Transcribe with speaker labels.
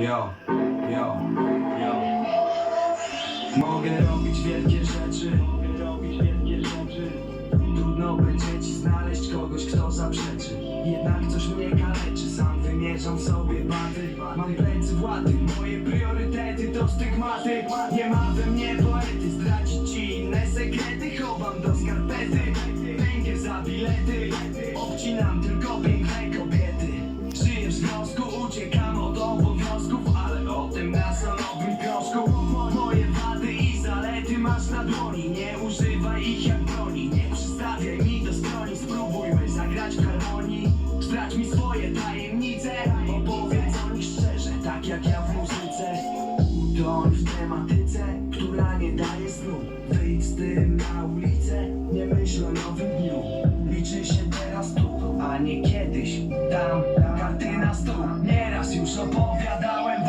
Speaker 1: Yo, yo, yo. Mogę robić wielkie rzeczy. Mogę robić wielkie rzeczy. Trudno będzie ci znaleźć kogoś, kto zaprzeczy. Jednak coś mnie kaleczy, sam wymierzam sobie baty. Mam plecy władzy, moje priorytety to stygmaty. Nie ma we mnie poety, zdradzić ci inne sekrety. Chowam do skarpety, węgiel za bilety. Obcinam tylko piękne ich jak broni. Nie przystawiaj mi do stroni, spróbujmy zagrać w harmonii. Zdradź mi swoje tajemnice, opowiedz o nich szczerze, tak jak ja w muzyce. Utoń w tematyce, która nie daje snu. Wyjdź z tym na ulicę, nie myśl o nowym dniu. Liczy się teraz tu, a nie kiedyś tam. Karty na stół, nieraz już opowiadałem.